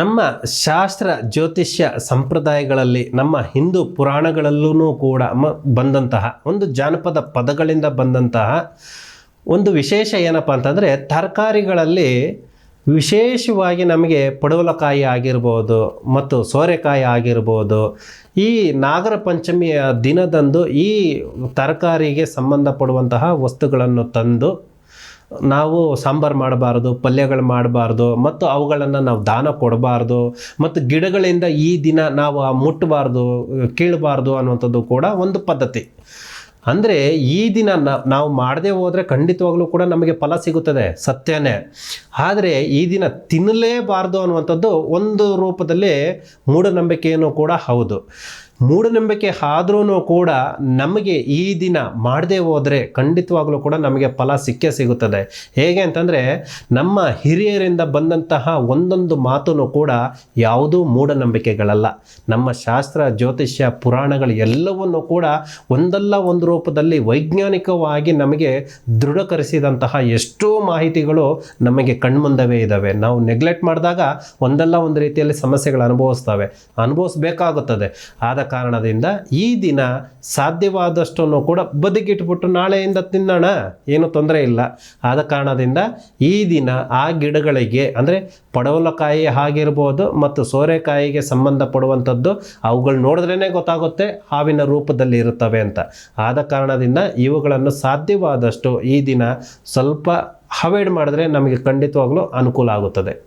ನಮ್ಮ ಶಾಸ್ತ್ರ, ಜ್ಯೋತಿಷ್ಯ ಸಂಪ್ರದಾಯಗಳಲ್ಲಿ ನಮ್ಮ ಹಿಂದೂ ಪುರಾಣಗಳಲ್ಲೂ ಕೂಡ ಬಂದಂತಹ, ಒಂದು ಜಾನಪದ ಪದಗಳಿಂದ ಬಂದಂತಹ ಒಂದು ವಿಶೇಷ ಏನಪ್ಪ ಅಂತಂದರೆ ತರಕಾರಿಗಳಲ್ಲಿ ವಿಶೇಷವಾಗಿ ನಮಗೆ ಪಡವಲಕಾಯಿ ಆಗಿರ್ಬೋದು ಮತ್ತು ಸೋರೆಕಾಯಿ ಆಗಿರ್ಬೋದು, ಈ ನಾಗರ ಪಂಚಮಿಯ ದಿನದಂದು ಈ ತರಕಾರಿಗೆ ಸಂಬಂಧಪಡುವಂತಹ ವಸ್ತುಗಳನ್ನು ತಂದು ನಾವು ಸಾಂಬಾರು ಮಾಡಬಾರ್ದು, ಪಲ್ಯಗಳು ಮಾಡಬಾರ್ದು, ಮತ್ತು ಅವುಗಳನ್ನು ನಾವು ದಾನ ಕೊಡಬಾರ್ದು, ಮತ್ತು ಗಿಡಗಳಿಂದ ಈ ದಿನ ನಾವು ಆ ಮುಟ್ಟಬಾರ್ದು ಕೀಳಬಾರ್ದು ಅನ್ನುವಂಥದ್ದು ಕೂಡ ಒಂದು ಪದ್ಧತಿ. ಅಂದರೆ ಈ ದಿನ ನಾವು ಮಾಡದೆ ಹೋದರೆ ಖಂಡಿತವಾಗ್ಲೂ ಕೂಡ ನಮಗೆ ಫಲ ಸಿಗುತ್ತದೆ, ಸತ್ಯನೇ. ಆದರೆ ಈ ದಿನ ತಿನ್ನಲೇಬಾರ್ದು ಅನ್ನುವಂಥದ್ದು ಒಂದು ರೂಪದಲ್ಲಿ ಮೂಢನಂಬಿಕೆಯನ್ನು ಕೂಡ ಹೌದು. ಮೂಢನಂಬಿಕೆ ಆದ್ರೂ ಕೂಡ ನಮಗೆ ಈ ದಿನ ಮಾಡದೇ ಹೋದರೆ ಖಂಡಿತವಾಗಲೂ ಕೂಡ ನಮಗೆ ಫಲ ಸಿಕ್ಕೇ ಸಿಗುತ್ತದೆ. ಹೇಗೆ ಅಂತಂದರೆ ನಮ್ಮ ಹಿರಿಯರಿಂದ ಬಂದಂತಹ ಒಂದೊಂದು ಮಾತನ್ನು ಕೂಡ ಯಾವುದೂ ಮೂಢನಂಬಿಕೆಗಳಲ್ಲ. ನಮ್ಮ ಶಾಸ್ತ್ರ, ಜ್ಯೋತಿಷ್ಯ, ಪುರಾಣಗಳು ಎಲ್ಲವನ್ನು ಕೂಡ ಒಂದಲ್ಲ ಒಂದು ರೂಪದಲ್ಲಿ ವೈಜ್ಞಾನಿಕವಾಗಿ ನಮಗೆ ದೃಢಕರಿಸಿದಂತಹ ಎಷ್ಟೋ ಮಾಹಿತಿಗಳು ನಮಗೆ ಕಣ್ಮುಂದವೇ ಇದ್ದಾವೆ. ನಾವು ನೆಗ್ಲೆಕ್ಟ್ ಮಾಡಿದಾಗ ಒಂದಲ್ಲ ಒಂದು ರೀತಿಯಲ್ಲಿ ಸಮಸ್ಯೆಗಳು ಅನುಭವಿಸ್ತವೆ. ಅನುಭವಿಸ್ಬೇಕಾಗುತ್ತದೆ. ಆದ ಕಾರಣದಿಂದ ಈ ದಿನ ಸಾಧ್ಯವಾದಷ್ಟನ್ನು ಕೂಡ ಬದುಕಿಟ್ಬಿಟ್ಟು ನಾಳೆಯಿಂದ ತಿನ್ನೋಣ. ಏನು ತೊಂದರೆ ಇಲ್ಲ. ಆದ ಕಾರಣದಿಂದ ಈ ದಿನ ಆ ಗಿಡಗಳಿಗೆ, ಅಂದರೆ ಪಡವಲಕಾಯಿ ಆಗಿರ್ಬೋದು ಮತ್ತು ಸೋರೆಕಾಯಿಗೆ ಸಂಬಂಧಪಡುವಂಥದ್ದು ಅವುಗಳು ನೋಡಿದ್ರೇ ಗೊತ್ತಾಗುತ್ತೆ, ಹಾವಿನ ರೂಪದಲ್ಲಿ ಇರುತ್ತವೆ ಅಂತ. ಆದ ಕಾರಣದಿಂದ ಇವುಗಳನ್ನು ಸಾಧ್ಯವಾದಷ್ಟು ಈ ದಿನ ಸ್ವಲ್ಪ ಹವೈಡ್ ಮಾಡಿದ್ರೆ ನಮಗೆ ಖಂಡಿತವಾಗ್ಲೂ ಅನುಕೂಲ ಆಗುತ್ತದೆ.